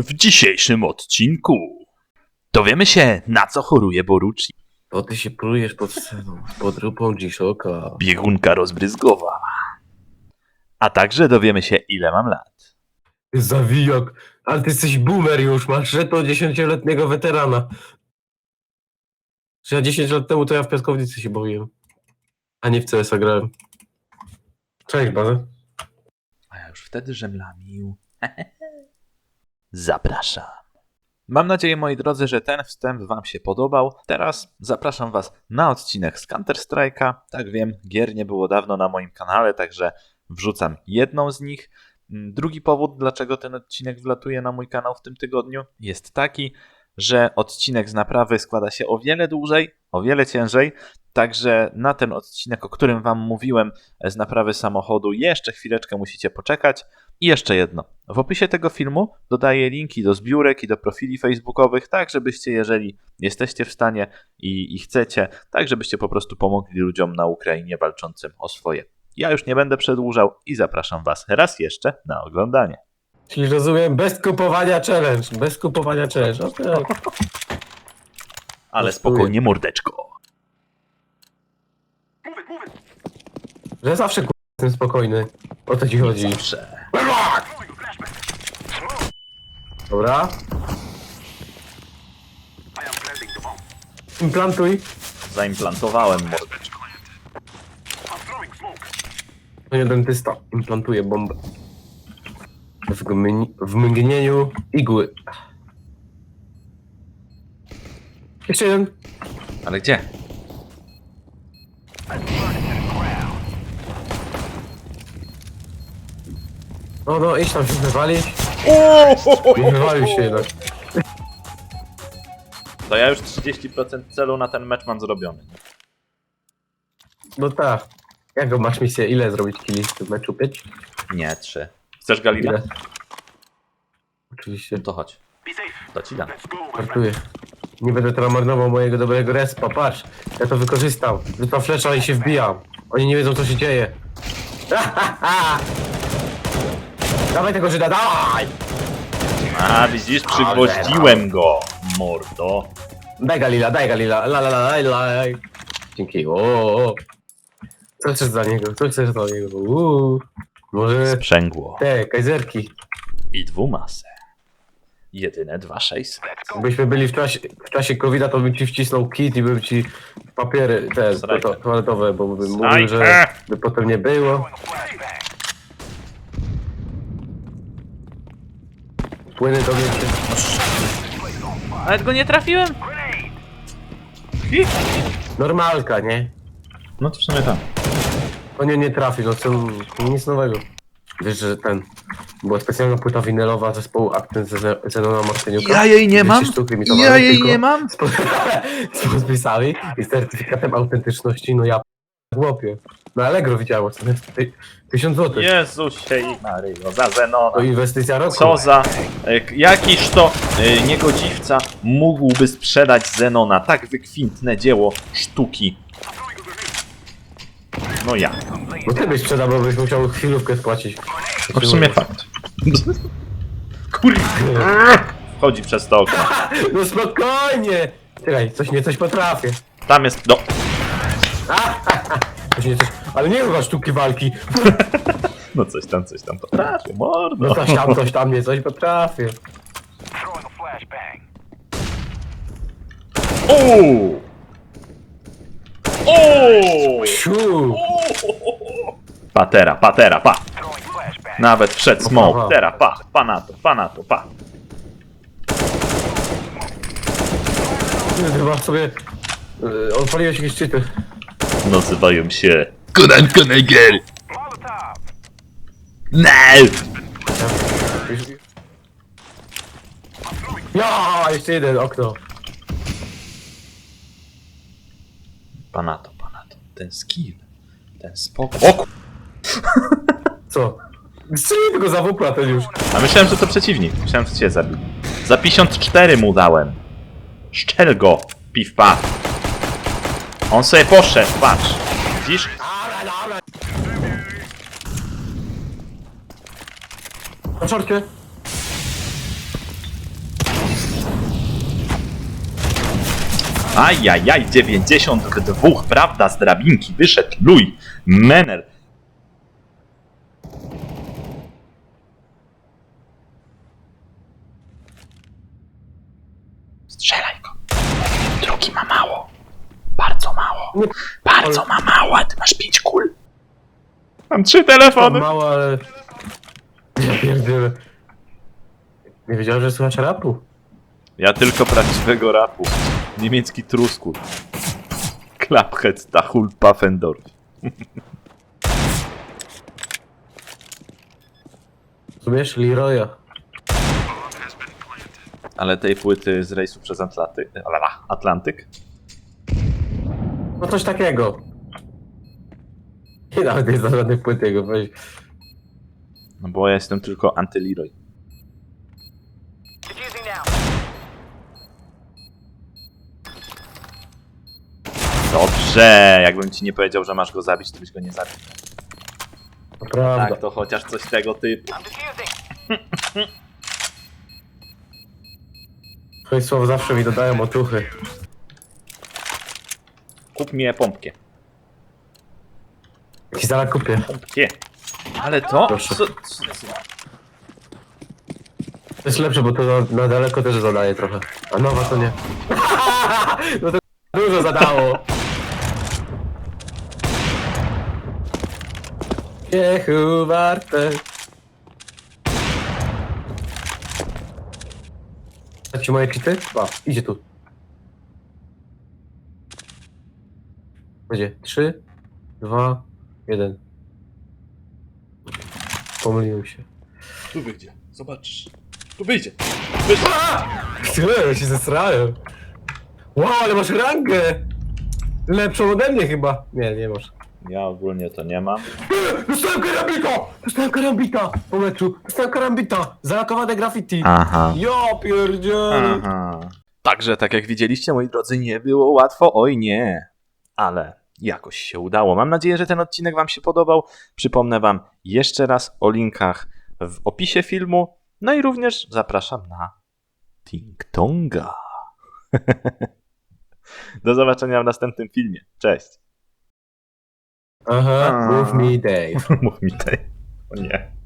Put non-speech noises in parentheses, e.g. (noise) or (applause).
W dzisiejszym odcinku dowiemy się, na co choruje Borucci. Bo ty się plujesz pod sceną, pod rupą G-Shocka. Biegunka rozbryzgowa. A także dowiemy się, ile mam lat. Zawijak, ale ty jesteś boomer już, masz żeton dziesięcioletniego weterana. Że ja 10 lat temu to ja w piaskownicy się bawiłem. A nie w CS grałem. Cześć, bazę. A ja już wtedy żemlamił. (laughs) Zapraszam. Mam nadzieję, moi drodzy, że ten wstęp Wam się podobał. Teraz zapraszam Was na odcinek z Counter-Strike'a. Tak wiem, gier nie było dawno na moim kanale, także wrzucam jedną z nich. Mm, Drugi powód, dlaczego ten odcinek wlatuje na mój kanał w tym tygodniu, jest taki, że odcinek z naprawy składa się o wiele dłużej, o wiele ciężej. Także na ten odcinek, o którym Wam mówiłem, z naprawy samochodu, jeszcze chwileczkę musicie poczekać. I jeszcze jedno. W opisie tego filmu dodaję linki do zbiórek i do profili facebookowych, tak żebyście, jeżeli jesteście w stanie i, i chcecie, tak żebyście po prostu pomogli ludziom na Ukrainie walczącym o swoje. Ja już nie będę przedłużał i zapraszam Was raz jeszcze na oglądanie. Czyli rozumiem, bez kupowania challenge. Bez kupowania challenge, okej. Ale spokojnie, mordeczko. Że zawsze ku... jestem spokojny. O to ci chodzi. Zawsze. Dobra. Implantuj. Zaimplantowałem mordeczko. To nie dentysta. Implantuje bombę. W, gmini- w mgnieniu igły. Jeszcze jeden. Ale gdzie? No, no, idź tam się wywalić. Nie wywalił się jednak. To ja już 30% celu na ten mecz mam zrobiony. No tak. Jaką masz misję? Ile zrobić killi w tym meczu? Pięć? Nie, trzy. Chcesz Galina? Ile? Oczywiście. No to chodź. To ci dam. Startuję. Nie będę teraz marnował mojego dobrego respa, patrz. Ja to wykorzystam. Wypa flesza i się wbijam. Oni nie wiedzą co się dzieje. (laughs) dawaj tego Żyda, dawaj! A, widzisz, przygwoździłem go, mordo. Daj Galila, daj Galila, la la la la la. Dzięki, o, o. Co chcesz za niego, co chcesz za niego? Uuu. Może Sprzęgło. te kajzerki. I dwumasę. Jedyne dwa 600. Jakbyśmy byli w czasie, w czasie covid to bym ci wcisnął kit i bym ci papiery te to, toaletowe, bo bym mówił, że by potem nie było. Płyny do mnie. Ale go nie trafiłem? Normalka, nie? No to w sumie tak. To nie, nie trafi, no co, nic nowego. Wiesz, że ten, była specjalna płyta winylowa zespołu Akten Ze- Zenona Martyniuka. Ja jej nie 200 mam. Ja jej nie mam. Z, (laughs) z podpisami i z certyfikatem autentyczności, no ja p- chłopie. Na Allegro widziałem ostatnio, ty, tysiąc złotych. Jezusie i Maryjo, za Zenona. To inwestycja roku. Co za... e, Jakiż to e, niegodziwca mógłby sprzedać Zenona tak wykwintne dzieło sztuki? No ja. No ty byś sprzedał, bo byś musiał chwilówkę spłacić. No w sumie fakt. Kurwa. Wchodzi przez to okno. No spokojnie! Czekaj, coś nie coś potrafię. Tam jest... No. Coś nie coś... Ale nie chyba sztuki walki. No coś tam, coś tam potrafię, No mordo. coś tam, coś tam, nie coś potrafię. Uuu! Siu! Patera, patera, pa! Nawet Aha. smoke, teraz pa, pa na to, pa na to, pa. Chyba sobie... Yy, odpaliłeś jakieś czyty. Nazywają się Konanko Neger. No! Ja, jeszcze jeden, okno. Pa na to, pa na to. Ten skill, ten spokój. O ku... (laughs) Co? Strzeliłem tego za wupla ten już. A myślałem, że to przeciwnik. Myślałem, że cię zabił. Za 54 mu dałem. Szczel go, piw pa. On sobie poszedł, patrz. Widzisz? Na. Ajajaj, 92, prawda, z drabinki wyszedł Luj, Mener. Strzelaj go. Drugi ma mało. Bardzo mało. Bardzo ma mało, a ty masz pięć kul. Mam trzy telefony. Mało, ale... Ja pierdolę. Nie wiedziałem, że słuchasz rapu. Ja tylko prawdziwego rapu. Niemiecki trusku. Klaphead Stachul Pfaffendorf. Rozumiesz? Leroya. Ale tej płyty z rejsu przez Atlantyk. Atlantyk? No coś takiego. Nie nawet nie znam żadnych płyt jego, weź. No bo ja jestem tylko antyliroy. Dobrze, jakbym ci nie powiedział, że masz go zabić, to byś go nie zabił. Prawda. Tak, to chociaż coś tego typu. (laughs) Twoje słowa zawsze mi dodają otuchy. Kup mnie pompkę. Ci zaraz kupię. Pompkę. Ale to? Proszę. Co, co, co? To jest lepsze, bo to na, na daleko też zadaje trochę. A nowa to nie. (laughs) No to dużo zadało. Piechu warte. Ci moje cheaty? Ba, idzie tu. Będzie. Trzy, dwa, jeden. Pomyliłem się. Tu wyjdzie, zobaczysz. Tu wyjdzie. Tyle, się zesrałem. Wow, ale masz rangę! Lepszą ode mnie chyba. Nie, nie masz. Ja ogólnie to nie mam. Dostałem karambita! Dostałem karambita po meczu. Dostałem karambita. Zalakowane graffiti. Aha. Ja pierdzielę. Aha. Także, tak jak widzieliście, moi drodzy, nie było łatwo. Oj nie. Ale jakoś się udało. Mam nadzieję, że ten odcinek Wam się podobał. Przypomnę Wam jeszcze raz o linkach w opisie filmu. No i również zapraszam na Ting Tonga. (laughs) Do zobaczenia w następnym filmie. Cześć. Aha, move me Dave. (laughs) Mów mi tej. O nie.